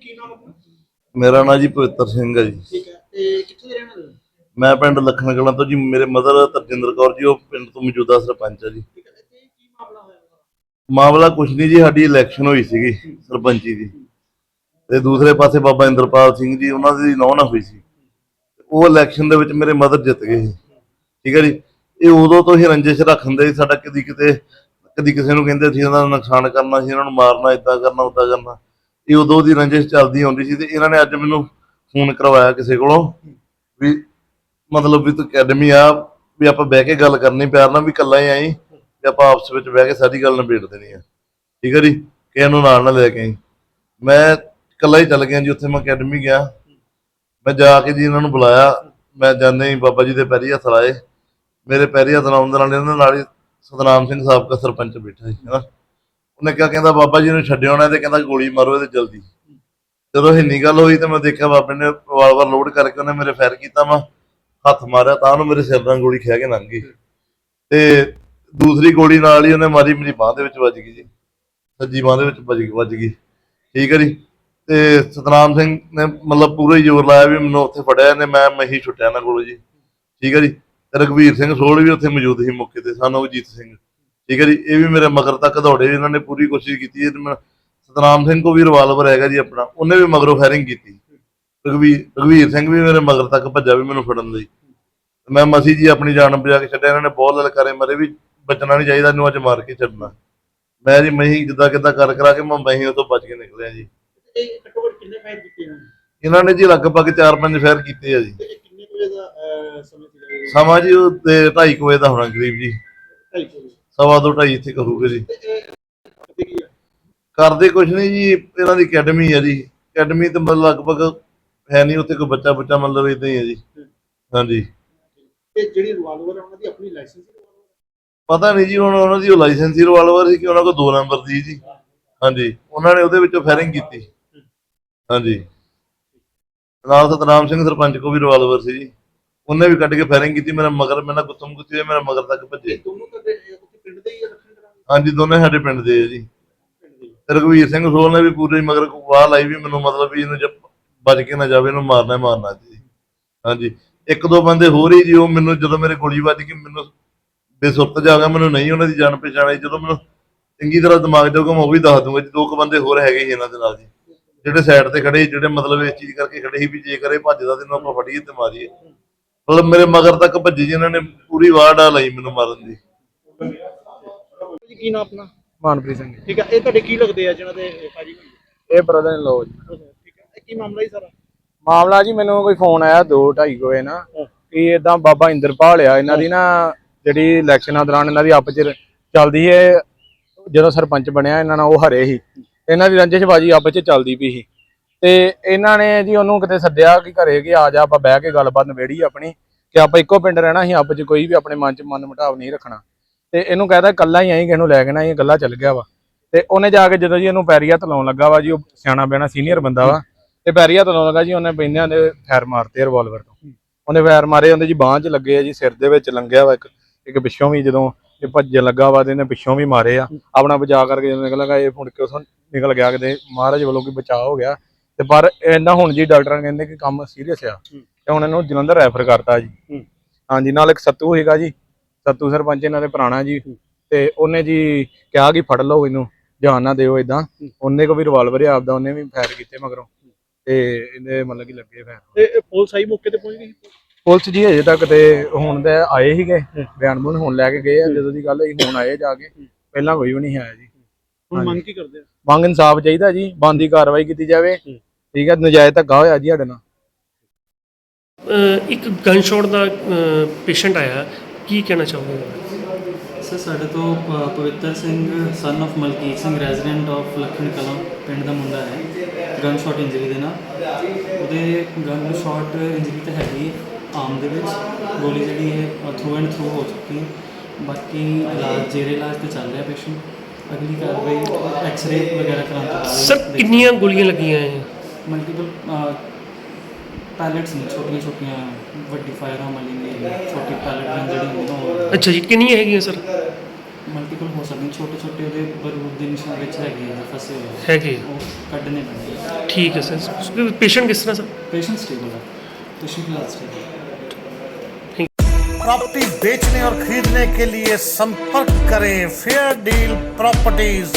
ਕੀ ਨਾਮ ਆਪਣਾ? ਮੇਰਾ ਨਾਂ ਜੀ ਪਵਿੱਤਰ ਸਿੰਘ ਹੈ ਜੀ। ਠੀਕ ਹੈ ਤੇ ਕਿੱਥੇ ਦੇ ਰਹਿਣ ਵਾਲੇ ਹੋ? ਮੈਂ ਪਿੰਡ ਲੱਖਣ ਕਲਾਂ ਤੋਂ ਜੀ ਮੇਰੇ ਮਦਰ ਤਰਜਿੰਦਰ ਕੌਰ ਜੀ ਉਹ ਪਿੰਡ ਤੋਂ ਮੌਜੂਦਾ ਸਰਪੰਚ ਹੈ ਜੀ। ਠੀਕ ਹੈ ਤੇ ਕੀ ਮਾਮਲਾ ਹੋਇਆ ਉਹਦਾ? ਮਾਮਲਾ ਕੁਛ ਨਹੀਂ ਜੀ ਸਾਡੀ ਇਲੈਕਸ਼ਨ ਹੋਈ ਸੀਗੀ ਸਰਪੰਚੀ ਦੀ। ਤੇ ਦੂਸਰੇ ਪਾਸੇ ਬਾਬਾ ਇੰਦਰਪਾਲ ਸਿੰਘ ਜੀ ਉਹਨਾਂ ਦੀ ਨੌਂ ਨਾ ਹੋਈ ਸੀ। ਉਹ ਇਲੈਕਸ਼ਨ ਦੇ ਵਿੱਚ ਮੇਰੇ ਮਦਰ ਜਿੱਤ ਗਏ ਸੀ। ਠੀਕ ਹੈ ਜੀ ਇਹ ਉਦੋਂ ਤੋਂ ਹੀ ਰੰਜਿਸ਼ ਰੱਖਦੇ ਸੀ ਸਾਡਾ ਕਦੀ ਕਿਤੇ ਕਦੀ ਕਿਸੇ ਨੂੰ ਕਹਿੰਦੇ ਸੀ ਇਹਨਾਂ ਦਾ ਨੁਕਸਾਨ ਕਰਨਾ ਸੀ ਇਹਨਾਂ ਨੂੰ ਮਾਰਨਾ ਇਦਾਂ ਕਰਨਾ ਉਦਾਂ ਕਰਨਾ। ਇਹ ਉਦੋਂ ਦੀ ਰੰਜਿਸ਼ ਚੱਲਦੀ ਆਉਂਦੀ ਸੀ ਤੇ ਇਹਨਾਂ ਨੇ ਅੱਜ ਮੈਨੂੰ ਫੋਨ ਕਰਵਾਇਆ ਕਿਸੇ ਕੋਲੋਂ ਵੀ ਮਤਲਬ ਵੀ ਤੂੰ ਅਕੈਡਮੀ ਆ, ਵੀ ਆਪਾਂ ਬਹਿ ਕੇ ਗੱਲ ਕਰਨੀ, ਪਿਆਰ ਨਾਲ ਵੀ ਇਕੱਲਾ ਹੀ ਆਈ ਤੇ ਆਪਾਂ ਆਪਸ ਵਿੱਚ ਬਹਿ ਕੇ ਸਾਰੀ ਗੱਲ ਨਿਬੇੜ ਦੇਣੀ ਆ। ਠੀਕ ਹੈ ਜੀ? ਕਿਸੇ ਨੂੰ ਨਾਲ ਨਾ ਲੈ ਕੇ ਆਈ। ਮੈਂ ਇਕੱਲਾ ਹੀ ਚੱਲ ਗਿਆ ਜੀ, ਉੱਥੇ ਮੈਂ ਅਕੈਡਮੀ ਗਿਆ। ਮੈਂ ਜਾ ਕੇ ਜੀ ਇਹਨਾਂ ਨੂੰ ਬੁਲਾਇਆ। ਮੈਂ ਜਾਂਦੇ ਹੀ ਬਾਬਾ ਜੀ ਦੇ ਪੈਰੀ ਹੱਥ ਲਾਏ। ਮੇਰੇ ਪੈਰੀ ਹੱਥ ਲਾਉਣ ਦੇ ਨਾਲ ਇਹਨਾਂ ਨਾਲ ਹੀ ਸਤਨਾਮ ਸਿੰਘ ਸਾਬਕਾ ਸਰਪੰਚ ਬੈਠਾ ਸੀ, ਹੈਨਾ? ਉਹਨੇ ਕਿਹਾ, ਕਹਿੰਦਾ, ਬਾਬਾ ਜੀ ਨੂੰ ਛੱਡਿਓ ਨਾ, ਤੇ ਕਹਿੰਦਾ, ਗੋਲੀ ਮਾਰੋ ਇਹਦੇ ਜਲਦੀ। ਜਦੋਂ ਇੰਨੀ ਗੱਲ ਹੋਈ ਤੇ ਮੈਂ ਦੇਖਿਆ, ਬਾਬੇ ਨੇ ਰਿਵਾਲਵਰ ਲੋਡ ਕਰਕੇ ਉਹਨੇ ਮੇਰੇ ਫਾਇਰ ਕੀਤਾ ਵਾ ਹੱਥ ਮਾਰਿਆ, ਤਾਂ ਉਹਨੂੰ ਮੇਰੇ ਸਿਰ ਨਾਲ ਗੋਲੀ ਖਿਆ ਕੇ ਲੰਘ ਗਈ। ਤੇ ਦੂਸਰੀ ਗੋਲੀ ਨਾਲ ਹੀ ਉਹਨੇ ਮਾਰੀ, ਮੇਰੀ ਬਾਹ ਦੇ ਵਿੱਚ ਵੱਜ ਗਈ ਜੀ। ਸੱਜੀ ਬਾਹ ਦੇ ਵਿੱਚ ਵੱਜ ਗਈ ਵੱਜ ਗਈ। ਠੀਕ ਹੈ ਜੀ। ਤੇ ਸਤਨਾਮ ਸਿੰਘ ਨੇ ਮਤਲਬ ਪੂਰਾ ਹੀ ਜ਼ੋਰ ਲਾਇਆ ਵੀ ਮੈਨੂੰ ਉੱਥੇ ਫੜਿਆ ਇਹਨੇ, ਮੈਂ ਮੈਂ ਹੀ ਛੁੱਟਿਆ ਨਾ ਕੋਲ ਜੀ। ਠੀਕ ਹੈ ਜੀ। ਤੇ ਸਿੰਘ ਸੋਲ ਵੀ ਉੱਥੇ ਮੌਜੂਦ ਸੀ ਮੌਕੇ ਤੇ, ਸਾਨੂੰ ਅਜੀਤ ਸਿੰਘ। ਠੀਕ ਹੈ ਜੀ ਇਹ ਵੀ ਮੇਰੇ ਮਗਰ ਤੱਕ ਦੌੜੇ ਇਹਨਾਂ ਨੇ ਪੂਰੀ ਕੋਸ਼ਿਸ਼ ਕੀਤੀ ਹੈ ਸਤਨਾਮ ਸਿੰਘ ਕੋ ਵੀ ਰਿਵਾਲਵਰ ਹੈਗਾ ਜੀ ਆਪਣਾ ਉਹਨੇ ਵੀ ਮਗਰੋਂ ਫਾਇਰਿੰਗ ਕੀਤੀ। ਰਘਵੀਰ ਰਘਵੀਰ ਸਿੰਘ ਵੀ ਮੇਰੇ ਮਗਰ ਤੱਕ ਭੱਜਾ ਵੀ ਮੈਨੂੰ ਫੜਨ ਲਈ। ਮੈਂ ਮਸੀ ਜੀ ਆਪਣੀ ਜਾਨ ਬਚਾ ਕੇ ਛੱਡਿਆ ਇਹਨਾਂ ਨੇ ਬਹੁਤ ਲਲਕਾਰੇ ਮਰੇ ਵੀ ਬਚਣਾ ਨਹੀਂ ਚਾਹੀਦਾ ਇਹਨੂੰ ਅੱਜ ਮਾਰ ਕੇ ਛੱਡਣਾ। ਮੈਂ ਜੀ ਮਹੀਂ ਜਿੱਦਾਂ ਕਿੱਦਾਂ ਕਰ ਕਰਾ ਕੇ ਮੈਂ ਮਹੀਂ ਉਤੋਂ ਬਚ ਕੇ ਨਿਕਲਿਆ ਜੀ। ਇਹਨਾਂ ਨੇ? ਜੀ ਲਗਭਗ 4-5 ਫੇਰ ਕੀਤੇ ਆ ਜੀ। ਸਮੇਂ ਜੀ ਉਹ ਤੇ 2:30 ਵਜੇ ਦਾ ਹੋਣਾ ਕਰੀਬ ਜੀ। ਸਵਾ ਦੋ ਢਾਈ ਇੱਥੇ ਕਰੂਗੇ ਜੀ। ਕਰਦੇ ਕੀ ਆ? ਕਰਦੇ ਕੁਛ ਨਹੀਂ ਜੀ ਇਹਨਾਂ ਦੀ ਅਕੈਡਮੀ ਹੈ ਜੀ। ਅਕੈਡਮੀ ਤੇ ਮਤਲਬ ਲਗਭਗ ਹੈ ਨਹੀਂ ਉੱਥੇ ਕੋਈ ਬੱਚਾ ਬੱਚਾ ਮਤਲਬ ਇਦਾਂ ਹੀ ਹੈ ਜੀ। ਹਾਂਜੀ। ਤੇ ਜਿਹੜੀ ਰਿਵਾਲਵਰ ਹੈ ਉਹਨਾਂ ਦੀ ਆਪਣੀ ਲਾਇਸੈਂਸ ਰਿਵਾਲਵਰ ਪਤਾ ਨਹੀਂ ਜੀ ਹੁਣ ਉਹਨਾਂ ਦੀ ਉਹ ਲਾਇਸੈਂਸੀ ਰਿਵਾਲਵਰ ਸੀ ਕਿ ਉਹਨਾਂ ਕੋਲ ਦੋ ਨੰਬਰ ਦੀ ਜੀ। ਹਾਂਜੀ। ਉਹਨਾਂ ਨੇ ਉਹਦੇ ਵਿੱਚੋਂ ਫਾਇਰਿੰਗ ਕੀਤੀ। ਹਾਂਜੀ। ਨਾਲ ਸਤਨਾਮ ਸਿੰਘ ਸਰਪੰਚ ਕੋ ਵੀ ਰਿਵਾਲਵਰ ਸੀ ਜੀ। ਉਹਨੇ ਵੀ ਕੱਢ ਕੇ ਫਾਇਰਿੰਗ ਕੀਤੀ ਮੇਰਾ ਮਗਰ ਮੇਰਾ ਗੁੱਤਮ ਗੁੱਤੀ ਮੇਰਾ ਮਗਰ ਤੱਕ ਭੱਜੇ ਦੋਨੋਂ ਤਾਂ ਪਿੰਡ ਦੇ ਹੀ ਆ ਰੱਖਣ ਕਰਾਂਗੇ ਹਾਂਜੀ ਦੋਨੇ ਸਾਡੇ ਪਿੰਡ ਦੇ ਆ ਜੀ। ਪਿੰਡ ਦੇ ਹੀ। ਰਘਵੀਰ ਸਿੰਘ ਸੋਲ ਨੇ ਵੀ ਪੂਰੇ ਮਗਰ ਵਾਹ ਲਾਈ ਵੀ ਮੈਨੂੰ ਮਤਲਬ ਵੀ ਇਹਨੂੰ ਜਦ ਬਚ ਕੇ ਨਾ ਜਾਵੇ ਇਹਨੂੰ ਮਾਰਨਾ ਹੀ ਮਾਰਨਾ ਜੀ। ਹਾਂਜੀ ਇੱਕ ਦੋ ਬੰਦੇ ਹੋਰ ਹੀ ਜੀ ਉਹ ਮੈਨੂੰ ਜਦੋਂ ਮੇਰੇ ਗੋਲੀ ਵੱਜ ਗਈ ਮੈਨੂੰ ਬੇਸੁਰਤ ਜਾ ਗਿਆ ਮੈਨੂੰ ਨਹੀਂ ਉਹਨਾਂ ਦੀ ਜਾਣ ਪਛਾਣ ਆਈ। ਜਦੋਂ ਮੈਨੂੰ ਚੰਗੀ ਤਰ੍ਹਾਂ ਦਿਮਾਗ ਜਾਊਗਾ ਮੈਂ ਉਹ ਵੀ ਦੱਸ ਦੂੰਗਾ ਜੀ ਦੋ ਕੁ ਬੰਦੇ ਹੋਰ ਹੈਗੇ ਸੀ ਇਹਨਾਂ ਦੇ ਨਾਲ ਜੀ। ਜਿਹੜੇ ਸਾਈਡ ਤੇ ਖੜੇ ਸੀ, ਜਿਹੜੇ ਮਤਲਬ ਇਸ ਚੀਜ਼ ਕਰਕੇ ਖੜੇ ਸੀ ਵੀ ਜੇ ਕਰੇ ਭੱਜਦਾ ਤੇ ਇਹਨੂੰ ਆਪਾਂ ਫੜੀਏ ਤੇ ਮਾਰੀਏ। ਮਤਲਬ ਮੇਰੇ ਮਗਰ ਤੱਕ ਭੱਜੀ ਜੀ ਇਹਨਾਂ ਨੇ ਪੂਰੀ ਵਾਹ ਡਾ ਲਈ ਮੈਨੂੰ ਮਾਰਨ ਦੀ। ਜੀ ਕੀ ਨਾਮ ਆਪਣਾ? ਮਾਨਪ੍ਰੀਤ ਸਿੰਘ। ਠੀਕ ਹੈ ਇਹ ਤੁਹਾਡੇ ਕੀ ਲੱਗਦੇ ਆ ਜਿਹਨਾਂ ਦੇ ਫਾਇਰਿੰਗ ਹੋਈ ਇਹ ਬ੍ਰਦਰ ਇਨ ਲੋ ਜੀ। ਹੈ? ਠੀਕ ਹੈ ਇਹ ਕੀ ਮਾਮਲਾ ਹੀ ਸਾਰਾ? ਮਾਮਲਾ ਜੀ ਮੈਨੂੰ ਕੋਈ ਫੋਨ ਆਇਆ 2:30 ਵਜੇ ਨਾ ਕਿ ਇਦਾਂ ਬਾਬਾ ਇੰਦਰਪਾਲ ਆ ਇਹਨਾਂ ਦੀ ਨਾ ਜਿਹੜੀ ਇਲੈਕਸ਼ਨਾਂ ਦੌਰਾਨ ਇਹਨਾਂ ਦੀ ਆਪਸ ਚ ਚੱਲਦੀ ਹੈ ਜਦੋਂ ਸਰਪੰਚ ਬਣਿਆ ਇਹਨਾਂ ਨਾਲ ਉਹ ਹਰੇ ਸੀ। ਇਹਨਾਂ ਦੀ ਰੰਜਿਸ਼ਬਾਜੀ ਆਪਸ ਚ ਚੱਲਦੀ ਪਈ ਸੀ। ਤੇ ਇਹਨਾਂ ਨੇ ਜੀ ਉਹਨੂੰ ਕਿਤੇ ਸੱਦਿਆ ਕਿ ਘਰੇ ਕਿ ਆ ਜਾ ਆਪਾਂ ਬਹਿ ਕੇ ਗੱਲਬਾਤ ਨਵੇੜੀ ਆਪਣੀ ਕਿ ਆਪਾਂ ਇੱਕੋ ਪਿੰਡ ਰਹਿਣਾ ਸੀ ਆਪਸ ਚ ਕੋਈ ਵੀ ਆਪਣੇ ਮਨ ਚ ਮਨ ਮੁਟਾਵ ਨਹੀਂ ਰੱਖਣਾ। ਤੇ ਇਹਨੂੰ ਕਹਿੰਦਾ ਇਕੱਲਾ ਹੀ ਆਈ ਕਿਸੇ ਨੂੰ ਲੈ ਕੇ ਨਾ ਇਹ ਇਕੱਲਾ ਚੱਲ ਗਿਆ ਵਾ। ਤੇ ਉਹਨੇ ਜਾ ਕੇ ਜਦੋਂ ਜੀ ਇਹਨੂੰ ਪੈਰੀ ਹੱਥ ਲਾਉਣ ਲੱਗਾ ਵਾ ਜੀ ਉਹ ਸਿਆਣਾ ਬਿਆਣਾ ਸੀਨੀਅਰ ਬੰਦਾ ਵਾ ਤੇ ਪੈਰੀ ਹੱਥ ਲਾਉਣ ਲੱਗਾ ਜੀ ਉਹਨੇ ਬੈਂਦਿਆਂ ਦੇ ਫਾਇਰ ਮਾਰਤੇ ਰਿਵਾਲਵਰ ਤੋਂ। ਉਹਨੇ ਫਾਇਰ ਮਾਰੇ ਉਹਦੇ ਜੀ ਬਾਂਹ 'ਚ ਲੱਗੇ ਆ ਜੀ ਸਿਰ ਦੇ ਵਿੱਚ ਲੰਘਿਆ ਵਾ ਇੱਕ ਇੱਕ ਪਿੱਛੋਂ ਵੀ ਜਦੋਂ ਇਹ ਭੱਜਣ ਲੱਗਾ ਵਾ ਤੇ ਇਹਨੇ ਪਿੱਛੋਂ ਵੀ ਮਾਰੇ ਆ। ਆਪਣਾ ਬਚਾਅ ਕਰਕੇ ਜਦੋਂ ਨਿਕਲ ਗਿਆ ਇਹ ਫੁੜ ਕੇ ਉਥੋਂ ਨਿਕਲ ਗਿਆ ਕਿਤੇ ਮਹਾਰਾਜ ਵੱਲੋਂ ਕੋਈ ਬਚਾਅ ਹੋ ਗਿਆ। ਤੇ ਪਰ ਇਹਨਾਂ ਹੁਣ ਜੀ ਡਾਕਟਰਾਂ ਕਹਿੰਦੇ ਕਿ ਕੰਮ ਸੀਰੀਅਸ ਆ। ਤੇ ਹੁਣ ਇਹਨੂੰ ਜਲੰਧਰ ਰੈਫਰ ਕਰਤਾ ਜੀ। ਹਾਂਜੀ ਨਾਲ ਇੱਕ ਸੱਤੂ ਹੈਗਾ ਜੀ ਸੱਤੂ ਸਰਪੰਚ ਇਹਨਾਂ ਦੇ ਪੁਰਾਣਾ ਜੀ ਤੇ ਉਹਨੇ ਜੀ ਕਿਹਾ ਕਿ ਫੜ ਲਓ ਇਹਨੂੰ ਜਾਨ ਨਾ ਦਿਓ ਇਦਾਂ ਉਹਨੇ ਕੋ ਵੀ ਰਿਵਾਲਵਰ ਆ ਆਪਦਾ ਉਹਨੇ ਵੀ ਫਾਇਰ ਕੀਤੇ ਮਗਰੋਂ। ਤੇ ਇਹਦੇ ਮਤਲਬ ਕਿ ਲੱਗੇ ਫਾਇਰ। ਤੇ ਪੁਲਿਸ ਆਈ ਮੌਕੇ ਤੇ ਪਹੁੰਚ ਗਈ? ਪੁਲਿਸ ਜੀ ਅਜੇ ਤੱਕ ਤੇ ਹੁਣ ਤੇ ਆਏ ਸੀਗੇ ਬਿਆਨ ਬੁਨ ਹੁਣ ਲੈ ਕੇ ਗਏ ਆ ਜਦੋਂ ਦੀ ਗੱਲ ਹੋਈ ਹੁਣ ਆਏ ਜਾ ਕੇ। ਪਹਿਲਾਂ ਕੋਈ ਵੀ ਨਹੀਂ ਆਇਆ ਜੀ। ਹੁਣ ਮੰਗ ਕੀ ਕਰਦੇ ਆ? ਮੰਗ ਇਨਸਾਫ ਚਾਹੀਦਾ ਜੀ ਬੰਦੀ ਕਾਰਵਾਈ ਕੀਤੀ ਜਾਵੇ। ਠੀਕ ਹੈ ਨਜਾਇਜ਼ ਧੱਕਾ ਹੋਇਆ ਜੀ ਸਾਡੇ ਨਾਲ। ਇੱਕ ਗਨ ਸ਼ਾਟ ਦਾ ਪੇਸ਼ੈਂਟ ਆਇਆ। ਕੀ ਕਹਿਣਾ ਚਾਹੋਗੇ? ਸਰ ਸਾਡੇ ਤੋਂ ਪ- Pavittar Singh son of Malkit Singh resident of Lakhan Kalan ਪਿੰਡ ਦਾ ਮੁੰਡਾ ਹੈ ਗਨ ਸ਼ਾਟ ਇੰਜਰੀ ਦੇ ਨਾਲ। ਉਹਦੇ ਗਨ ਸ਼ਾਟ ਇੰਜਰੀ ਤਾਂ ਹੈਗੀ ਆਮ ਦੇ ਵਿੱਚ। ਗੋਲੀ ਜਿਹੜੀ ਹੈ ਥਰੂ ਐਂਡ ਥਰੂ ਹੋ ਚੁੱਕੀ ਹੈ। ਬਾਕੀ ਇਲਾਜ ਜੇਰੇ ਇਲਾਜ ਤੇ ਚੱਲ ਰਿਹਾ ਪੇਸ਼ੈਂਟ ਅਗਲੀ ਕਾਰਵਾਈ ਐਕਸ-ਰੇ ਵਗੈਰਾ ਕਰਾਉਣ ਤੋਂ ਬਾਅਦ ਸਰ ਕਿੰਨੀਆਂ ਗੋਲੀਆਂ ਲੱਗੀਆਂ ਹੈ ਮਲਟੀਪਲ ਪੈਲੇਟਸ ਨੇ ਛੋਟੀਆਂ ਛੋਟੀਆਂ ਵੱਡੀ ਫਾਇਰਾਂ ਵਾਲੀ ਨਹੀਂ ਛੋਟੀ ਪੈਲੇਟ ਗਨ ਜਿਹੜੀ ਹੁੰਦੀ ਨਾ ਉਹ ਅੱਛਾ ਜੀ ਕਿੰਨੀਆਂ ਹੈਗੀਆਂ ਸਰ ਮਲਟੀਪਲ ਹੋ ਸਕਦੇ ਨੇ ਛੋਟੇ ਛੋਟੇ ਉਹਦੇ ਬਰੂਦ ਦੇ ਨਿਸ਼ਾਨ ਵਿੱਚ ਹੈਗੇ ਆ ਜੀ, ਫਸੇ ਹੋਏ ਆ। ਹੈਗੇ ਉਹ ਕੱਢਣੇ ਪੈਣਗੇ ਠੀਕ ਹੈ ਸਰ ਪੇਸ਼ੈਂਟ ਕਿਸ ਤਰ੍ਹਾਂ ਸਰ ਪੇਸ਼ੈਂਟ ਸਟੇਬਲ ਹੈ ਪੇਸ਼ੈਂਟ ਫਿਲਹਾਲ ਸਟੇਬਲ ਹੈ प्रॉपर्टी बेचने और खरीदने के लिए संपर्क करें फेयर डील प्रॉपर्टीज